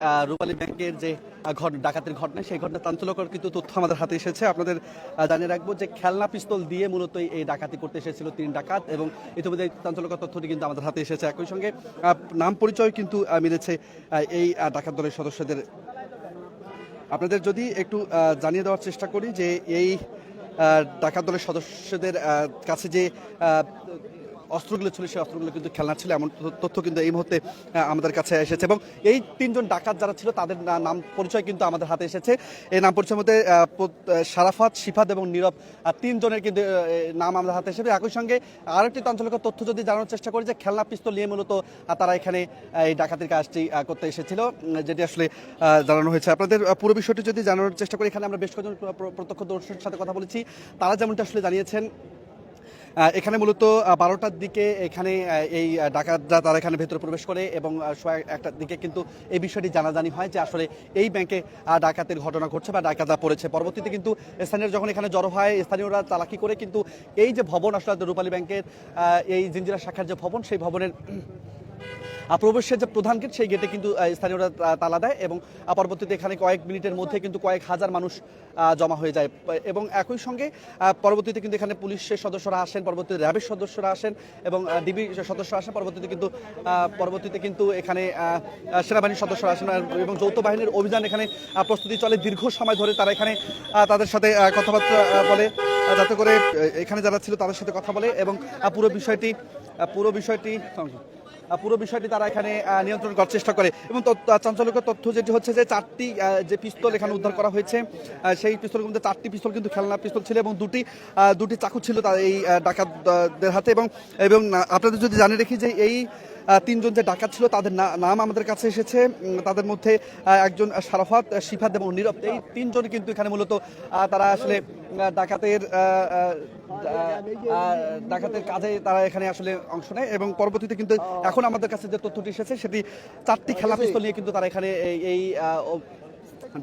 রূপালী ব্যাংকের যে ঘট, ডাকাতের ঘটনা, সেই ঘটনা চাঞ্চল্যকর কিন্তু তথ্য আমাদের হাতে এসেছে। আপনাদের জানিয়ে রাখব যে খেলনা পিস্তল দিয়ে মূলত এই ডাকাতি করতে এসেছিল তিন ডাকাত এবং ইতিমধ্যে চাঞ্চল্যকর তথ্যটি কিন্তু আমাদের হাতে এসেছে। একই সঙ্গে নাম পরিচয় কিন্তু মিলেছে এই ডাকাত দলের সদস্যদের। আপনাদের যদি একটু জানিয়ে দেওয়ার চেষ্টা করি যে এই ডাকাত দলের সদস্যদের কাছে যে অস্ত্রগুলো ছিল, সেই অস্ত্রগুলো কিন্তু খেলনা ছিল, এমন তথ্য- কিন্তু এই মুহূর্তে আমাদের কাছে এসেছে এবং এই তিনজন ডাকাত যারা ছিল, তাদের নাম পরিচয় কিন্তু আমাদের হাতে এসেছে। এই নাম পরিচয়ের মধ্যে সারাফাত, শিফাত এবং নীরব তিনজনের কিন্তু নাম আমাদের হাতে এসেছে। একই সঙ্গে আরেকটি চাঞ্চল্যকর তথ্য যদি জানানোর চেষ্টা করি যে খেলনা পিস্তল নিয়ে মূলত তারা এখানে এই ডাকাতির কাজটি করতে এসেছিল যেটি আসলে জানানো হয়েছে। আপনাদের পুরো বিষয়টি যদি জানানোর চেষ্টা করি, এখানে আমরা বেশ কয়েকজন প্র- প্র- প্রত্যক্ষদর্শীর সাথে কথা বলেছি। তারা যেমনটা আসলে জানিয়েছেন এখানে মূলত বারোটার দিকে এখানে এই ডাকাতরা তারা এখানে ভেতরে প্রবেশ করে এবং একটার দিকে কিন্তু এই বিষয়টি জানাজানি হয় যে আসলে এই ব্যাংকে ডাকাতের ঘটনা ঘটছে বা ডাকাতরা পড়েছে। পরবর্তীতে কিন্তু স্থানীয় যখন এখানে জড়ো হয়, স্থানীয়রা চালাকি করে কিন্তু এই যে ভবন আসলে রূপালী ব্যাংকের এই জিঞ্জিরা শাখার যে ভবন, সেই ভবনের প্রবেশের যে প্রধান গেট, সেই গেটে কিন্তু স্থানীয়রা তালা দেয় এবং পরবর্তীতে এখানে কয়েক মিনিটের মধ্যে কিন্তু কয়েক হাজার মানুষ জমা হয়ে যায়। এবং একই সঙ্গে পরবর্তীতে কিন্তু এখানে পুলিশের সদস্যরা আসেন, পরবর্তীতে র্যাবের সদস্যরা আসেন এবং ডিবি সদস্যরা আসেন, পরবর্তীতে কিন্তু পরবর্তীতে কিন্তু এখানে সেনাবাহিনীর সদস্যরা আসেন এবং যৌথ বাহিনীর অভিযান এখানে প্রস্তুতি চলে। দীর্ঘ সময় ধরে তারা এখানে তাদের সাথে কথাবার্তা বলে যাতে করে এখানে যারা ছিল তাদের সাথে কথা বলে এবং পুরো বিষয়টি পুরো বিষয়টি পুরো বিষয়টি তারা এখানে নিয়ন্ত্রণ করার চেষ্টা করে। এবং চাঞ্চল্যকর তথ্য যেটি হচ্ছে যে চারটি যে পিস্তল এখানে উদ্ধার করা হয়েছে সেই পিস্তলের মধ্যে চারটি পিস্তল কিন্তু খেলনা পিস্তল ছিল এবং দুটি দুটি চাকু ছিল এই ডাকাতদের হাতে এবং এবং আপনাদের যদি জানিয়ে রাখি যে এই তিনজন যে ডাকাত ছিল তাদের নাম আমাদের কাছে এসেছে। তাদের মধ্যে একজন সারাফাত শিফাত এবং নীরব। এই তিনজন কিন্তু এখানে মূলত তারা আসলে ডাকাতের ডাকাতের কাজে তারা এখানে আসলে অংশ নেয় এবং পরবর্তীতে কিন্তু এখন আমাদের কাছে যে তথ্যটি এসেছে সেটি চারটি খেলা পিস্তল নিয়ে কিন্তু তারা এখানে এই-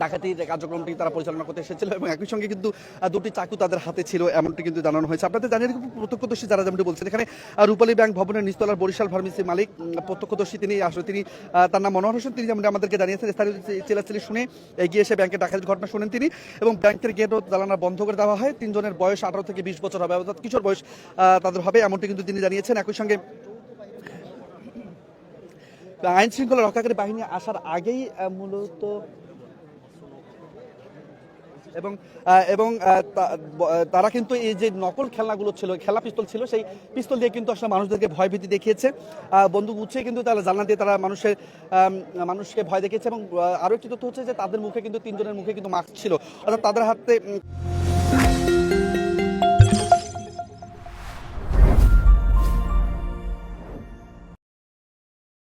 ডাকাতির কার্যক্রমটি তারা পরিচালনা করতে এসেছিল এবং একই সঙ্গে কিন্তু দুটি চাকু তাদের হাতে ছিল, এমনটি কিন্তু জানানো হয়েছে। আপনাদের জানিয়ে প্রত্যক্ষদর্শী যারা যেমনটি বলছেন, এখানে রূপালী ব্যাংক ভবনের নিচতলার বরিশাল ফার্মেসি মালিক প্রত্যক্ষদর্শী তিনি আসলে তিনি তার নাম মনোহর হোসেন, তিনি যেমন আমাদেরকে জানিয়েছেন, স্থানীয় চিলাচিলি শুনে এগিয়ে এসে ব্যাংকের ডাকাতির ঘটনা শুনেন তিনি এবং ব্যাংকের গেট ও জ্বালানা বন্ধ করে দেওয়া হয়। তিনজনের বয়স আঠারো থেকে বিশ বছর হবে, অর্থাৎ কিশোর বয়স তাদের হবে, এমনটি কিন্তু তিনি জানিয়েছেন। একই সঙ্গে আইন শৃঙ্খলা রক্ষাকারী বাহিনী আসার আগেই মূলত এবং এবং তারা কিন্তু এই যে নকল খেলনাগুলো ছিল, খেলা পিস্তল ছিল, সেই পিস্তল দিয়ে কিন্তু আসলে মানুষদেরকে ভয়ভীতি দেখিয়েছে। বন্দুক উঠছে কিন্তু তারা জানলা দিয়ে তারা মানুষের মানুষকে ভয় দেখিয়েছে এবং আরও আরও একটি তথ্য হচ্ছে যে তাদের মুখে কিন্তু তিনজনের মুখে কিন্তু মাস্ক ছিল। অর্থাৎ তাদের হাতে